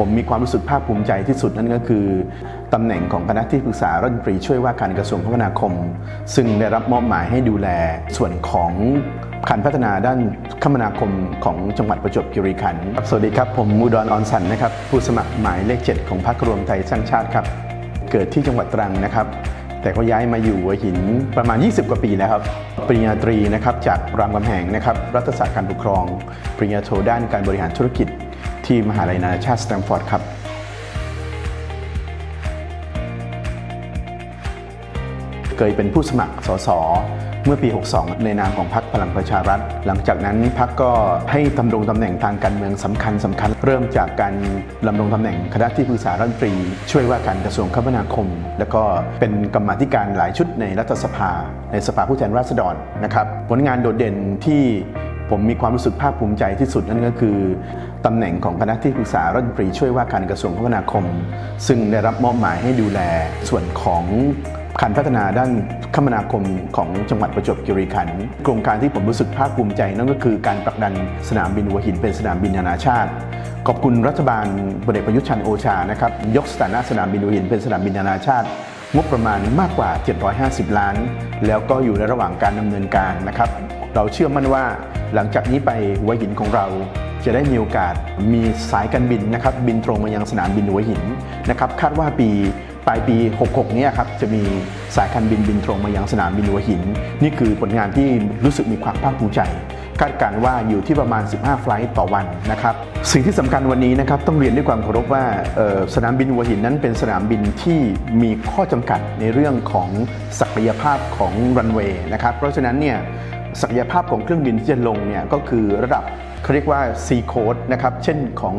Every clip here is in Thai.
ผมมีความรู้สึกภาคภูมิใจที่สุดนั่นก็คือตำแหน่งของคณะที่ปรึกษารัฐมนตรีช่วยว่าการกระทรวงคมนาคม ซึ่งได้รับมอบหมายให้ดูแลส่วนของการพัฒนาด้านคมนาคมของจังหวัดประจวบคีรีขันธ์ครับสวัสดีครับ ผมอุดรออนสันนะครับผู้สมัครหมายเลข 7 ของพรรครวมไทยสร้างชาติครับ เกิดที่จังหวัดตรังนะครับ แต่ก็ย้ายมาอยู่หัวหินประมาณ 20 กว่าปีแล้วครับปริญญาตรีนะครับจากรามคำแหงนะครับรัฐศาสตร์การปกครอง ปริญญาโทด้านการบริหารธุรกิจ ที่มหาลัยนานาชาติสแตมฟอร์ดครับเคยเป็นผู้สมัครสสเมื่อปี 62 ในนามของพรรคพลังประชารัฐ หลังจากนั้นพรรคก็ให้ดำรงตำแหน่งทางการเมืองสำคัญสำคัญ เริ่มจากการดำรงตำแหน่งคณะที่ปรึกษารัฐมนตรี ช่วยว่าการกระทรวงคมนาคม แล้วก็เป็นกรรมาธิการหลายชุดในรัฐสภา ในสภาผู้แทนราษฎรนะครับ ผลงานโดดเด่นที่ ผมมีความรู้สึกภาคภูมิใจที่สุดนั่นก็คือตำแหน่งของคณะที่ปรึกษารัฐมนตรีช่วยว่าการกระทรวงคมนาคม ซึ่งได้รับมอบหมายให้ดูแลส่วนของการพัฒนาด้านคมนาคมของจังหวัดประจวบคีรีขันธ์โครงการที่ผมรู้สึกภาคภูมิใจนั่นก็คือการผลักดันสนามบินหัวหินเป็นสนามบินนานาชาติ ขอบคุณรัฐบาลพลเอกประยุทธ์จันโอชานะครับยกสถานะสนามบินหัวหินเป็นสนามบินนานาชาติงบประมาณมากกว่า 750 ล้าน แล้วก็อยู่ในระหว่างการดำเนินการนะครับ เราเชื่อมั่นว่า หลังจากนี้ไปหัวหินของเราจะได้มีโอกาสมีสายการบินนะครับบินตรงมายังสนามบินหัวหินนะครับคาดว่าปีปลายปี 66เนี่ยครับจะมีสายการบินบินตรงมายังสนามบินหัวหิน นี่คือผลงานที่รู้สึกมีความภาคภูมิใจคาดการณ์ว่าอยู่ที่ประมาณ 15 ไฟล์ต่อวันนะครับสิ่งที่สำคัญวันนี้นะครับต้องเรียนด้วยความเคารพว่าสนามบินหัวหินนั้นเป็นสนามบินที่มีข้อจำกัดในเรื่องของศักยภาพของรันเวย์นะครับเพราะฉะนั้นเนี่ย ศักยภาพของเครื่องบินที่จะลงเนี่ยก็คือระดับเขาเรียกว่า C code นะครับ เช่นของ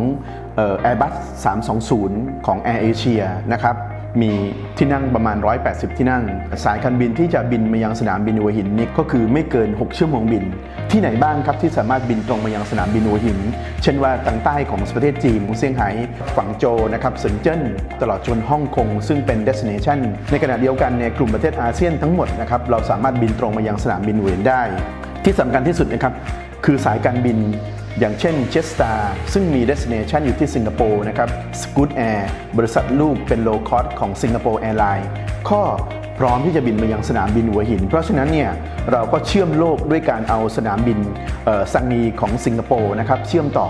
เอ่อ Airbus 320 ของ Air Asia นะครับ มีที่นั่งประมาณ 180 ที่นั่ง สายการบินที่จะบินมายังสนามบินหัวหินนี่ก็คือไม่เกิน 6 ชั่วโมงบิน ที่ไหนบ้างครับที่สามารถบินตรงมายังสนามบินหัวหิน เช่นว่าทางใต้ของประเทศจีนเซี่ยงไฮ้ฝังโจนะครับเซินเจิ้นตลอดจนฮ่องกงซึ่งเป็น destination ในขณะเดียวกันในยกลุ่มประเทศอาเซียนทั้งหมดนะครับเราสามารถบินตรงมายังสนามบินหัวหินได้ ที่สำคัญที่สุดนะครับคือสายการบิน อย่างเช่น Jetstar ซึ่งมี destination อยู่ที่สิงคโปร์นะครับ Scoot Air บริษัทลูกเป็น low cost ของสิงคโปร์แอร์ไลน์ข้อพร้อมที่จะบินมายังสนามบินหัวหิน เพราะฉะนั้นเนี่ยเราก็เชื่อมโลกด้วยการเอาสนามบินซังงีของสิงคโปร์นะครับเชื่อมต่อ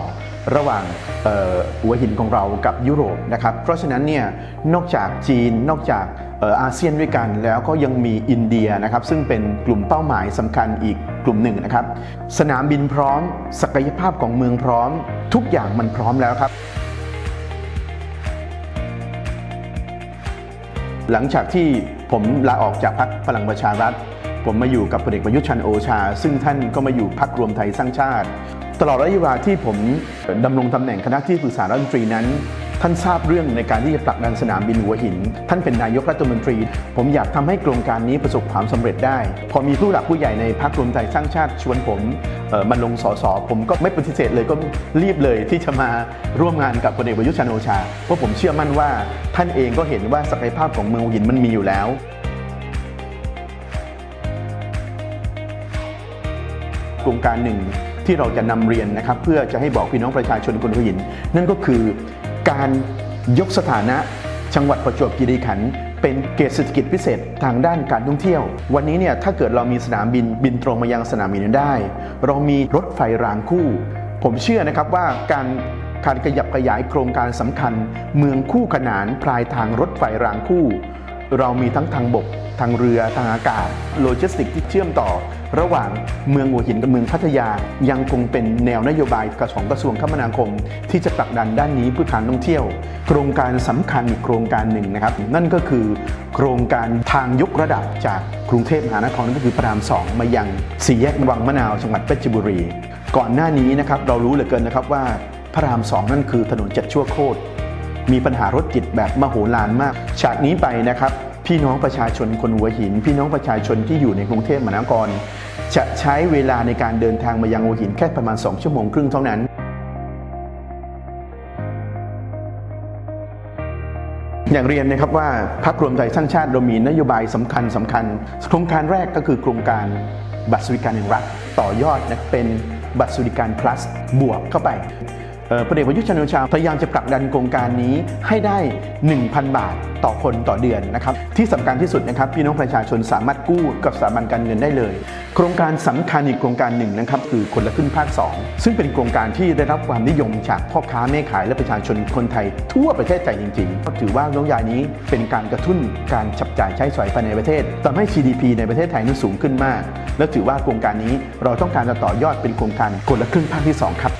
ระหว่างอ่อหัวหินของเรากับยุโรปนะครับเพราะฉะนั้นเนี่ยนอกจากจีนนอกจากอออาเซียนด้วยกันแล้วก็ยังมีอินเดียนะครับซึ่งเป็นกลุ่มเป้าหมายสำคัญอีกกลุ่มหนึ่งนะครับสนามบินพร้อม ศักยภาพของเมืองพร้อม ทุกอย่างมันพร้อมแล้วครับหลังจากที่ผมลาออกจากพรรคพลังประชารัฐ ผมมาอยู่กับพลเอกประยุทธ์ชันโอชา ซึ่งท่านก็มาอยู่พรรครวมไทยสร้างชาติ ตลอดระยะเวลาที่ผมดำรงตำแหน่งคณะที่ปรึกษารัฐมนตรีนั้น ท่านทราบเรื่องในการที่จะผลักดันสนามบินหัวหิน ท่านเป็นนายกรัฐมนตรี ผมอยากทำให้โครงการนี้ประสบความสำเร็จได้ พอมีผู้หลักผู้ใหญ่ในพรรครวมไทยสร้างชาติชวนผมมาลงสสผมก็ไม่ปฏิเสธเลยก็รีบเลยที่จะมาร่วมงานกับพลเอกประยุทธ์จันโอชา เพราะผมเชื่อมั่นว่าท่านเองก็เห็นว่าศักยภาพของเมืองหัวหินมันมีอยู่แล้วโครงการหนึ่ง ที่เราจะนำเรียนนะครับเพื่อจะให้บอกพี่น้องประชาชนคนหัวหิน นั่นก็คือการยกสถานะจังหวัดประจวบคีรีขันธ์เป็นเขตเศรษฐกิจพิเศษทางด้านการท่องเที่ยว วันนี้เนี่ยถ้าเกิดเรามีสนามบินบินตรงมายังสนามบินนั้นได้ เรามีรถไฟรางคู่ ผมเชื่อนะครับว่าการการขยับขยายโครงการสำคัญ เมืองคู่ขนานปลายทางรถไฟรางคู่ เรามีทั้งทางบก ทางเรือทางอากาศ โลจิสติกที่เชื่อมต่อ ระหว่างเมืองหัวหินกับเมืองพัทยา ยังคงเป็นแนวนโยบายของกระทรวงคมนาคม ที่จะผลักดันด้านนี้เพื่อการท่องเที่ยว โครงการสำคัญอีกโครงการหนึ่งนะครับ นั่นก็คือ โครงการทางยกระดับจากกรุงเทพมหานครนั่นก็คือพระรามสองมายังสี่แยกวังมะนาวจังหวัดเพชรบุรี ก่อนหน้านี้นะครับเรารู้เหลือเกินนะครับว่าพระรามสองนั่นคือถนนเจ็ดชั่วโคตร มีปัญหารถติดแบบมโหฬารมาก ฉากนี้ไปนะครับ พี่น้องประชาชนคนหัวหิน พี่น้องประชาชนที่อยู่ในกรุงเทพมหานครจะใช้เวลาในการเดินทางมายังหัวหินแค่ประมาณ 2 ชั่วโมงครึ่งเท่านั้น อย่างเรียนนะครับว่าพรรครวมไทยสร้างชาติเรามีนโยบายสำคัญสำคัญ โครงการแรกก็คือโครงการบัตรสวัสดิการแห่งรัฐต่อยอดนะเป็นบัตรสวัสดิการ plus บวกเข้าไป พลเอกประยุทธ์จันทร์โอชาพยายามจะผลักดันโครงการนี้ให้ได้ 1,000 บาทต่อคนต่อเดือนนะครับที่สำคัญที่สุดนะครับพี่น้องประชาชนสามารถกู้กับสถาบันการเงินได้เลย โครงการสำคัญอีกโครงการหนึ่งนะครับคือคนละครึ่งภาค 2 ซึ่งเป็นโครงการที่ได้รับความนิยมจากพ่อค้าแม่ขายและประชาชนคนไทยทั่วประเทศใจจริงๆก็ถือว่านโยบายนี้เป็นการกระตุ้นการจับจ่ายใช้สอยภายในประเทศทำให้ GDP ในประเทศไทยนั้นสูงขึ้นมาก และถือว่าโครงการนี้เราต้องการจะต่อยอดเป็นโครงการคนละครึ่งภาคที่สองครับ